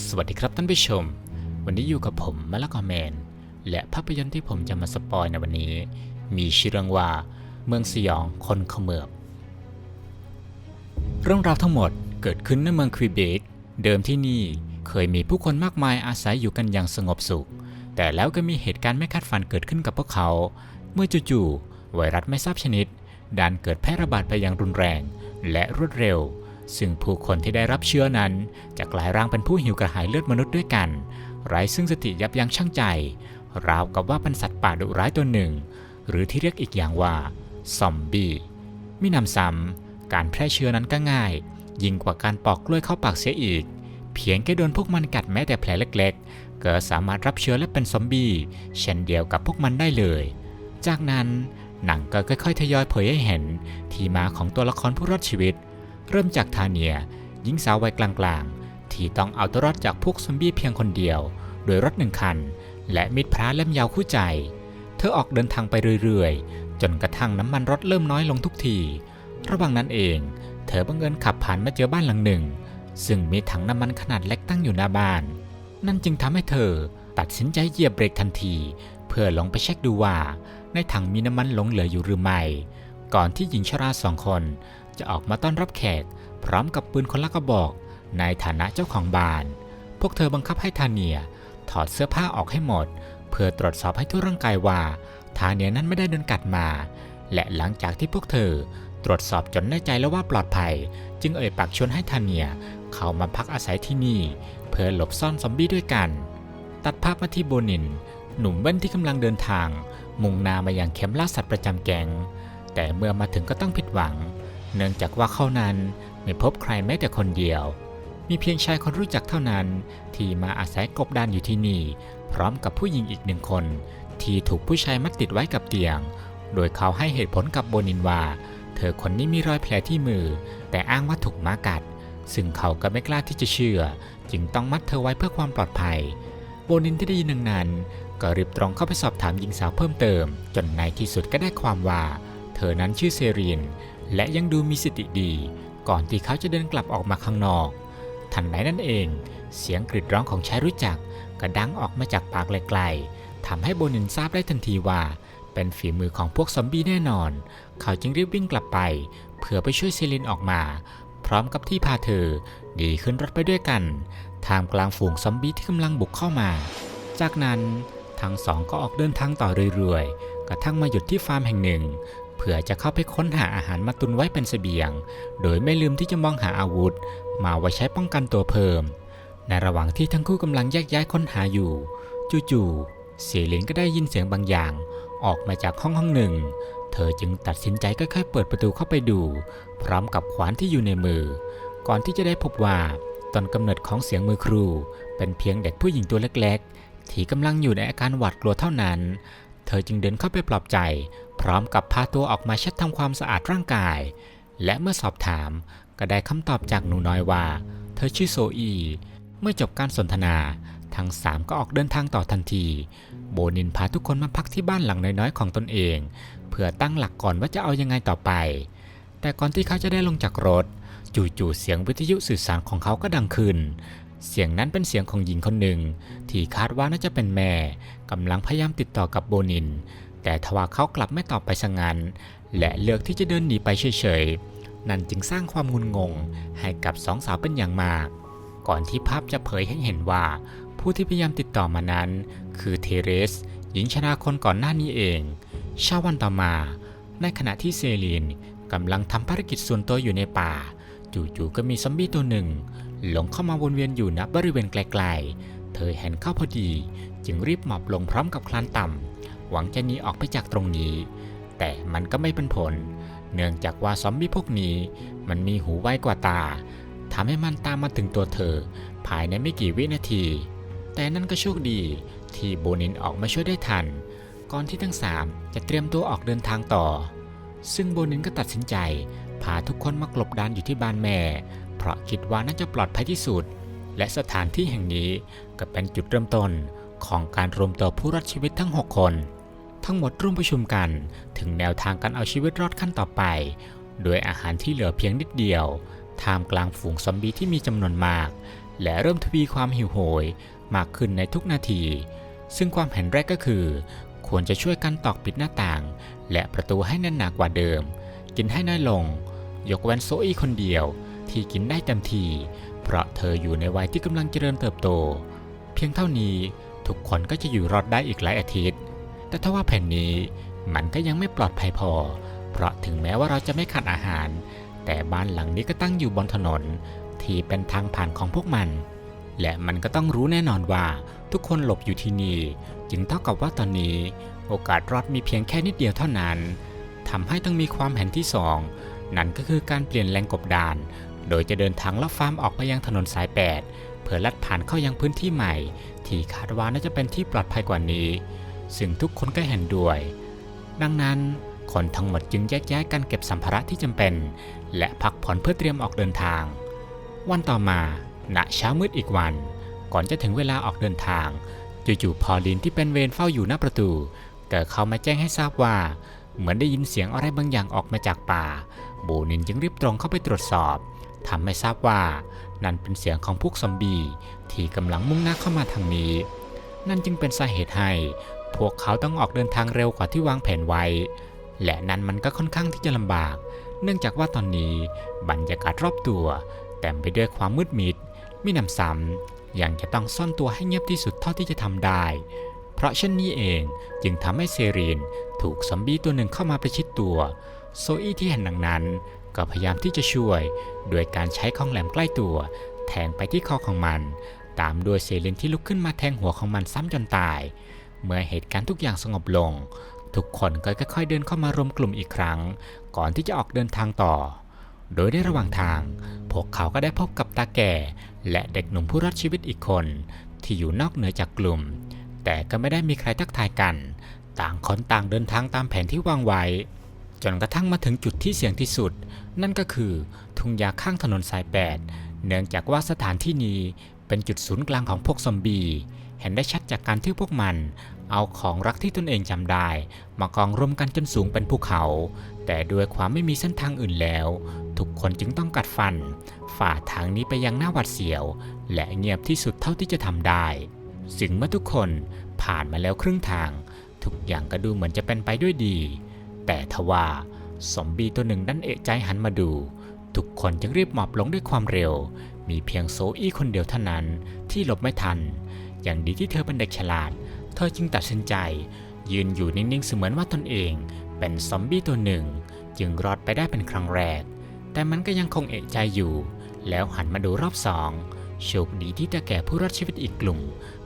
สวัสดีครับท่านผู้ชม วันนี้อยู่กับผมมะละกอแมน และภาพยนตร์ที่ผมจะมาสปอยในวันนี้ มีชื่อเรื่องว่า เมืองสยองคนเขมือบ เรื่องราวทั้งหมดเกิดขึ้นในเมืองควีเบกเดิมที่นี่เคยมีผู้คนมากมายอาศัยอยู่กันอย่างสงบสุข แต่แล้วก็มีเหตุการณ์ไม่คาดฝันเกิดขึ้นกับพวกเขา เมื่อจู่ๆไวรัสไม่ทราบชนิดดันเกิดแพร่ระบาดไปอย่างรุนแรง และรวดเร็ว ซึ่งผู้คนที่ได้รับเชื้อนั้น จะกลายร่างเป็นผู้หิวกระหายเลือดมนุษย์ด้วยกัน ไร้ซึ่งสติยับยั้งชั่งใจ ราวกับว่าเป็นสัตว์ป่าดุร้ายตัวหนึ่ง หรือที่เรียกอีกอย่างว่าซอมบี้มินำซ้ำการแพร่เชื้อนั้นก็ง่าย ยิ่งกว่าการปอกกล้วยเข้าปากเสียอีก เพียงแค่โดนพวกมันกัดแม้แต่แผลเล็กๆ ก็สามารถรับเชื้อและเป็นซอมบี้เช่นเดียวกับพวกมันได้เลย จากนั้นหนังก็ค่อยๆ ทยอยเผยให้เห็น ที่มาของตัวละครผู้รอดชีวิต เริ่มจากทาเนียหญิงสาววัยกลางๆ ที่ต้องเอาตัวรอดจากพวกซอมบี้เพียงคนเดียว โดยรถหนึ่งคัน และมิดพระเล่มยาวคู่ใจ เธอออกเดินทางไปเรื่อยๆ จนกระทั่งน้ำมันรถเริ่มน้อยลงทุกที ระหว่างนั้นเอง เธอบังเอิญขับผ่านมาเจอบ้านหลังหนึ่ง ซึ่งมีถังน้ำมันขนาดเล็กตั้งอยู่หน้าบ้าน นั่นจึงทำให้เธอตัดสินใจเหยียบเบรกทันที เพื่อลองไปเช็คดูว่า ในถังมีน้ำมันหลงเหลืออยู่หรือไม่ ก่อนที่หญิงชราสองคน จะออกมาต้อนรับแขก พร้อมกับปืนคนละกระบอก ในฐานะเจ้าของบ้าน พวกเธอบังคับให้ทาเนีย ถอดเสื้อผ้าออกให้หมด เพื่อตรวจสอบให้ทั่วร่างกายว่าทาเนียนั้นไม่ได้โดนกัดมา และหลังจากที่พวกเธอตรวจสอบจนแน่ใจแล้วว่าปลอดภัย จึงเอ่ยปากชวนให้ทาเนียเข้ามาพักอาศัยที่นี่ เพื่อหลบซ่อนซอมบี้ด้วยกัน ตัดภาพมาที่โบนิน หนุ่มเว้นที่กำลังเดินทาง มุ่งหน้ามายังเข็มล่าสัตว์ประจำแกงแต่เมื่อมาถึงก็ต้องผิดหวัง เนื่องจากว่าเขานั้นไม่พบใครแม้แต่คนเดียว มีเพียงชายคนรู้จักเท่านั้น ที่มาอาศัยกบดานอยู่ที่นี่ พร้อมกับผู้หญิงอีกหนึ่งคน ที่ถูกผู้ชายมัดติดไว้กับเตียง โดยเขาให้เหตุผลกับโบนินว่า เธอคนนี้มีรอยแผลที่มือ แต่อ้างว่าถูกหมากัด ซึ่งเขาก็ไม่กล้าที่จะเชื่อ จึงต้องมัดเธอไว้เพื่อความปลอดภัย โบนินที่ได้ยินดังนั้นก็รีบตรงเข้าไปสอบถามหญิงสาวเพิ่มเติม จนในที่สุดก็ได้ความว่า เธอนั้นชื่อเซรีน และยังดูมีสติดี ก่อนที่เขาจะเดินกลับออกมาข้างนอก ทันใดนั่นเอง เสียงกรีดร้องของชายรู้จักก็ดังออกมาจากปากไกลๆทำให้โบนินทราบได้ทันทีว่า เป็นฝีมือของพวกซอมบี้แน่นอน เขาจึงรีบวิ่งกลับไป เพื่อไปช่วยเซรินออกมา พร้อมกับที่พาเธอดีขึ้นรถไปด้วยกันท่ามกลางฝูงซอมบี้ที่กำลังบุกเข้ามา จากนั้นทั้งสองก็ออกเดินทางต่อเรื่อยๆ กระทั่งมาหยุดที่ฟาร์มแห่งหนึ่ง เพื่อจะเข้าไปค้นหาอาหารมาตุนไว้เป็นเสบียง โดยไม่ลืมที่จะมองหาอาวุธ มาไว้ใช้ป้องกันตัวเพิ่ม ในระหว่างที่ทั้งคู่กำลังแยกย้ายค้นหาอยู่ จู่ๆเสียลินก็ได้ยินเสียงบางอย่าง ออกมาจากห้องห้องหนึ่ง เธอจึงตัดสินใจค่อยๆเปิดประตูเข้าไปดู พร้อมกับขวานที่อยู่ในมือ ก่อนที่จะได้พบว่าต้นกำเนิดของเสียงมือครู เป็นเพียงเด็กผู้หญิงตัวเล็ก ๆ ที่กำลังอยู่ในอาการหวาดกลัวเท่านั้น เธอจึงเดินเข้าไปปลอบใจ พร้อมกับพาตัวออกมาเช็ดทำความสะอาดร่างกาย และเมื่อสอบถามก็ได้คำตอบจากหนูน้อยว่า เธอชื่อโซอี เมื่อจบการสนทนา ทั้งสามก็ออกเดินทางต่อทันที โบนินพาทุกคนมาพักที่บ้านหลังน้อยๆ ของตนเอง เพื่อตั้งหลักก่อนว่าจะเอายังไงต่อไป แต่ก่อนที่เขาจะได้ลงจากรถ จู่ๆเสียงวิทยุสื่อสารของเขาก็ดังขึ้นเสียงนั้นเป็นเสียงของหญิงคนหนึ่ง ที่คาดว่าน่าจะเป็นแม่กำลังพยายามติดต่อกับโบนิน แต่ทว่าเขากลับไม่ตอบไปซะงั้นและเลือกที่จะเดินหนีไปเฉยๆ นั่นจึงสร้างความงุนงงให้กับสองสาวเป็นอย่างมาก ก่อนที่ภาพจะเผยให้เห็นว่า ผู้ที่พยายามติดต่อมานั้น คือเทเรส หญิงชราคนก่อนหน้านี้เองเช้าวันต่อมา ในขณะที่เซลีนกำลังทำภารกิจส่วนตัวอยู่ในป่า จู่ๆก็มีซอมบี้ตัวหนึ่ง หลงเข้ามาวนเวียนอยู่ณบริเวณไกลๆ เธอเห็นเข้าพอดี จึงรีบหมอบลงพร้อมกับคลานต่ำ หวังจะหนีออกไปจากตรงนี้ แต่มันก็ไม่เป็นผล เนื่องจากว่าซอมบี้พวกนี้ มันมีหูไวกว่าตาทำให้มันตามมาถึงตัวเธอ ภายในไม่กี่วินาที แต่นั่นก็โชคดีที่โบนินออกมาช่วยได้ทัน ก่อนที่ทั้งสามจะเตรียมตัวออกเดินทางต่อ ซึ่งโบนินก็ตัดสินใจ พาทุกคนมากลบดานอยู่ที่บ้านแม่ เพราะคิดว่าน่าจะปลอดภัยที่สุด และสถานที่แห่งนี้ก็เป็นจุดเริ่มต้นของการรวมตัวผู้รอดชีวิตทั้ง 6 คน ทั้งหมดร่วมประชุมกัน ถึงแนวทางการเอาชีวิตรอดขั้นต่อไป โดยอาหารที่เหลือเพียงนิดเดียว ท่ามกลางฝูงซอมบี้ที่มีจำนวนมาก และเริ่มทวีความหิวโหย มากขึ้นในทุกนาที ซึ่งความเห็นแรกก็คือ ควรจะช่วยกันตอกปิดหน้าต่าง และประตูให้แน่นหนากว่าเดิม กินให้น้อยลง ยกเว้นโซอี้คนเดียว ที่กินได้เต็มที เพราะเธออยู่ในวัยที่กำลังเจริญเติบโต เพียงเท่านี้ทุกคนก็จะอยู่รอดได้อีกหลายอาทิตย์ แต่ถ้าว่าแผ่นนี้มันก็ยังไม่ปลอดภัยพอ เพราะถึงแม้ว่าเราจะไม่ขาดอาหาร แต่บ้านหลังนี้ก็ตั้งอยู่บนถนน ที่เป็นทางผ่านของพวกมัน และมันก็ต้องรู้แน่นอนว่าทุกคนหลบอยู่ที่นี่ จึงเท่ากับว่าตอนนี้ โอกาสรอดมีเพียงแค่นิดเดียวเท่านั้นทำให้ต้องมีความเห็นที่สองนั่นก็คือการเปลี่ยนแรงกบดาน โดยจะเดินทางลับฟาร์มออกไปยังถนนสาย 8 เพื่อลัดผ่านเข้ายังพื้นที่ใหม่ ที่คาดว่าน่าจะเป็นที่ปลอดภัยกว่านี้ ซึ่งทุกคนก็เห็นด้วย ดังนั้นคนทั้งหมดจึงแยกย้ายกันเก็บสัมภาระที่จำเป็น และพักผ่อนเพื่อเตรียมออกเดินทาง วันต่อมาณเช้ามืดอีกวัน ก่อนจะถึงเวลาออกเดินทางจู่ๆพอลินที่เป็นเวรเฝ้าอยู่หน้าประตูเกิดเข้ามาแจ้งให้ทราบว่า เหมือนได้ยินเสียงอะไรบางอย่างออกมาจากป่า บูนินจึงรีบตรงเข้าไปตรวจสอบทำให้ทราบว่า นั่นเป็นเสียงของพวกซอมบี้ที่กำลังมุ่งหน้าเข้ามาทางนี้ นั่นจึงเป็นสาเหตุให้ พวกเขาต้องออกเดินทางเร็วกว่าที่วางแผนไว้ และนั่นมันก็ค่อนข้างที่จะลำบาก เนื่องจากว่าตอนนี้บรรยากาศรอบตัวเต็มไปด้วยความมืดมิดมิหนำซ้ำยังจะต้องซ่อนตัวให้เงียบที่สุดเท่าที่จะทำได้ เพราะเช่นนี้เองจึงทำให้เซรีนถูกซอมบี้ตัวหนึ่งเข้ามาประชิดตัว โซอี้ที่เห็นดังนั้นก็พยายามที่จะช่วย โดยการใช้ของแหลมใกล้ตัว แทงไปที่คอของมัน ตามด้วยเซเลนที่ลุกขึ้นมาแทงหัวของมันซ้ำจนตาย เมื่อเหตุการณ์ทุกอย่างสงบลง ทุกคนก็ค่อยๆเดินเข้ามารวมกลุ่มอีกครั้ง ก่อนที่จะออกเดินทางต่อ โดยในระหว่างทาง พวกเขาก็ได้พบกับตาแก่ และเด็กหนุ่มผู้รอดชีวิตอีกคน ที่อยู่นอกเหนือจากกลุ่ม แต่ก็ไม่ได้มีใครทักทายกัน ต่างคนต่างเดินทางตามแผนที่วางไว้ จนกระทั่งมาถึงจุดที่เสี่ยงที่สุด นั่นก็คือทุ่งหญ้าข้างถนนสายแปดเนื่องจากว่าสถานที่นี้เป็นจุดศูนย์กลางของพวกซอมบี้ เห็นได้ชัดจากการที่พวกมัน เอาของรักที่ตนเองจำได้ มากองรวมกันจนสูงเป็นภูเขา แต่ด้วยความไม่มีเส้นทางอื่นแล้ว ทุกคนจึงต้องกัดฟัน ฝ่าทางนี้ไปยังหน้าหวัดเสียว และเงียบที่สุดเท่าที่จะทำได้สิ่งเมื่อทุกคนผ่านมาแล้วครึ่งทาง ทุกอย่างก็ดูเหมือนจะเป็นไปด้วยดี แต่ทว่าซอมบีตัวหนึ่งดันเอะใจหันมาดู ทุกคนจึงรีบหมอบลงด้วยความเร็ว มีเพียงโซอี้คนเดียวเท่านั้นที่หลบไม่ทัน อย่างดีที่เธอเป็นเด็กฉลาด เธอจึงตัดสินใจ ยืนอยู่นิ่งๆเสมือนว่าตนเอง เป็นซอมบี้ตัวหนึ่ง จึงรอดไปได้เป็นครั้งแรก แต่มันก็ยังคงเอะใจอยู่ แล้วหันมาดูรอบสองโชคดีที่ตาแก่ผู้รอดชีวิตอีกกลุ่ม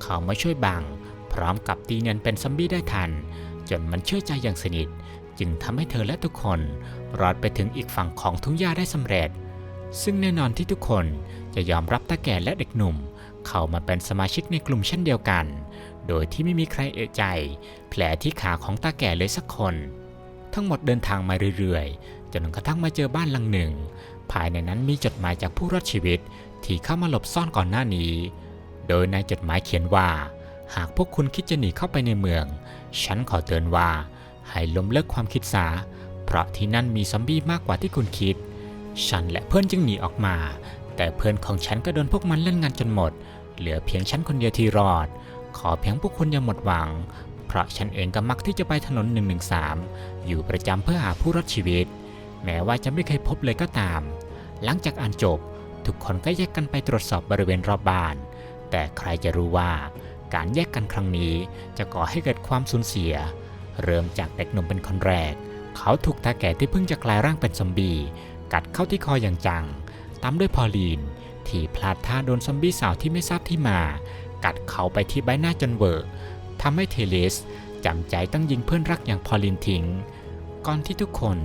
เขามาช่วยบัง พร้อมกับตีเนียนเป็นซอมบี้ได้ทัน จนมันเชื่อใจอย่างสนิท จึงทำให้เธอและทุกคน รอดไปถึงอีกฝั่งของทุ่งหญ้าได้สำเร็จ ซึ่งแน่นอนที่ทุกคนจะยอมรับตาแก่และเด็กหนุ่ม เข้ามาเป็นสมาชิกในกลุ่มเช่นเดียวกัน โดยที่ไม่มีใครเอะใจ แผลที่ขาของตาแก่เลยสักคน ทั้งหมดเดินทางมาเรื่อยๆ จนกระทั่งมาเจอบ้านหลังหนึ่ง ภายในนั้นมีจดหมายจากผู้รอดชีวิตที่เข้ามาหลบซ่อนก่อนหน้านี้ โดยในจดหมายเขียนว่า หากพวกคุณคิดจะหนีเข้าไปในเมือง ฉันขอเตือนว่า ให้ล้มเลิกความคิดซะเพราะที่นั่นมีซอมบี้มากกว่าที่คุณคิด ฉันและเพื่อนจึงหนีออกมา แต่เพื่อนของฉันก็โดนพวกมันเล่นงานจนหมด เหลือเพียงฉันคนเดียวที่รอด ขอเพียงพวกคุณอย่าหมดหวัง เพราะฉันเองก็มักที่จะไปถนน 113 อยู่ประจำเพื่อหาผู้รอดชีวิต แม้ว่าจะไม่เคยพบเลยก็ตาม หลังจากอ่านจบ ทุกคนก็แยกกันไปตรวจสอบบริเวณรอบบ้าน แต่ใครจะรู้ว่า การแยกกันครั้งนี้จะก่อให้เกิดความสูญเสีย เริ่มจากเด็กหนุ่มเป็นคนแรก เขาถูกตาแก่ที่เพิ่งจะกลายร่างเป็นซอมบี้กัดเข้าที่คออย่างจัง ตามด้วยพอลีน ที่พลาดท่าโดนซอมบี้สาวที่ไม่ทราบที่มา กัดเขาไปที่ใบหน้าจนเวิร์กทำให้เทเลสจำใจต้องยิงเพื่อนรักอย่างพอลินทิ้ง ก่อนที่ทุกคน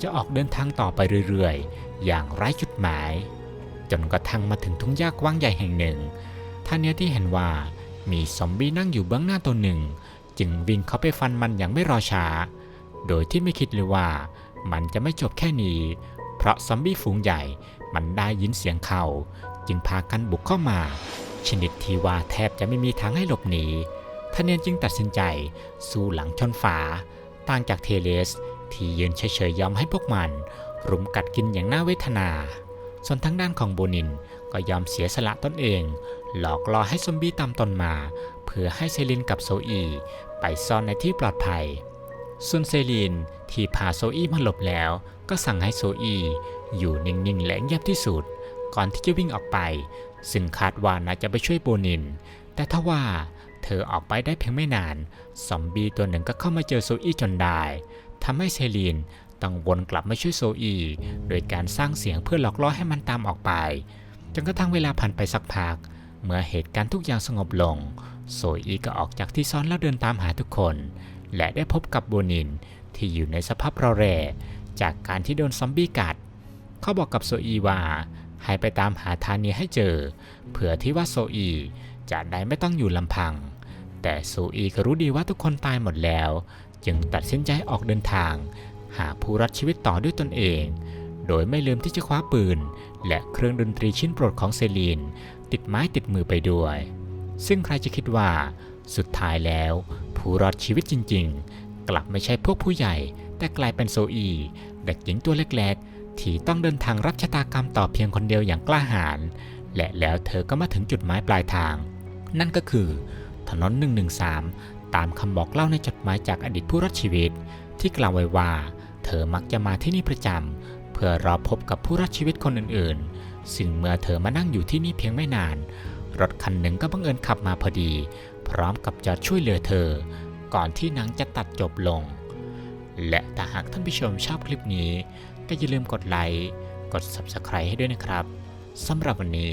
จะออกเดินทางต่อไปเรื่อยๆ อย่างไร้จุดหมาย จนกระทั่งมาถึงทุ่งหญ้ากว้างใหญ่แห่งหนึ่งท่านเนี้ยที่เห็นว่ามีซอมบี้นั่งอยู่เบื้องหน้าตัวหนึ่ง จึงวิ่งเข้าไปฟันมันอย่างไม่รอช้า โดยที่ไม่คิดเลยว่า มันจะไม่จบแค่นี้ เพราะซอมบี้ฝูงใหญ่ มันได้ยินเสียงเขาจึงพากันบุกเข้ามา ชนิดที่ว่าแทบจะไม่มีทางให้หลบหนีทเนียนจึงตัดสินใจสู้หลังชนฝา ต่างจากเทเลส ที่ยืนเฉยๆยอมให้พวกมัน รุมกัดกินอย่างน่าเวทนา ส่วนทางด้านของโบนินก็ยอมเสียสละตนเอง หลอกล่อให้ซอมบี้ตามตนมา เพื่อให้เซลินกับโซอีไปซ่อนในที่ปลอดภัย ส่วนเซลินที่พาโซอีมาหลบแล้ว ก็สั่งให้โซอี อยู่นิ่งๆและเงียบที่สุด ก่อนที่จะวิ่งออกไป ซึ่งคาดว่าน่าจะไปช่วยโบนิน แต่ถ้าว่าเธอออกไปได้เพียงไม่นานซอมบี้ตัวหนึ่งก็เข้ามาเจอโซอี้จนได้ทำให้เซลีนต้องวนกลับมาช่วยโซอี โดยการสร้างเสียงเพื่อหลอกล่อให้มันตามออกไป จนกระทั่งเวลาผ่านไปสักพัก เมื่อเหตุการณ์ทุกอย่างสงบลง โซอีก็ออกจากที่ซ่อนแล้วเดินตามหาทุกคน และได้พบกับโบนินที่อยู่ในสภาพราแร่จากการที่โดนซอมบี้กัด เขาบอกกับโซอีว่า ให้ไปตามหาธานีให้เจอ เผื่อที่ว่าโซอีจะได้ไม่ต้องอยู่ลำพัง แต่โซอีก็รู้ดีว่าทุกคนตายหมดแล้ว จึงตัดสินใจออกเดินทาง หาผู้รัดชีวิตต่อด้วยตนเอง โดยไม่ลืมที่จะคว้าปืน และเครื่องดนตรีชิ้นโปรดของเซลีน ติดไม้ติดมือไปด้วย ซึ่งใครจะคิดว่า สุดท้ายแล้ว ผู้รอดชีวิตจริง ๆ กลับไม่ใช่พวกผู้ใหญ่แต่กลายเป็นโซอี เด็กหญิงตัวเล็กๆ ที่ต้องเดินทางรับชะตากรรมต่อเพียงคนเดียวอย่างกล้าหาญและแล้วเธอก็มาถึงจุดหมายปลายทาง นั่นก็คือ ถนน 113 ตามคำบอกเล่าในจดหมายจากอดีตผู้รอดชีวิต ที่กล่าวไว้ว่า เธอมักจะมาที่นี่ประจำเพื่อรอพบกับผู้รอดชีวิตคนอื่นๆ ซึ่งเมื่อเธอมานั่งอยู่ที่นี่เพียงไม่นาน รถคันหนึ่งก็บังเอิญขับมาพอดี พร้อมกับจอดช่วยเหลือเธอ ก่อนที่หนังจะตัดจบลง และถ้าหากท่านผู้ชมชอบคลิปนี้ ก็อย่าลืมกดไลค์ กด Subscribe ให้ด้วยนะครับ สำหรับวันนี้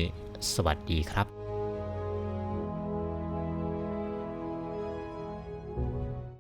สวัสดีครับ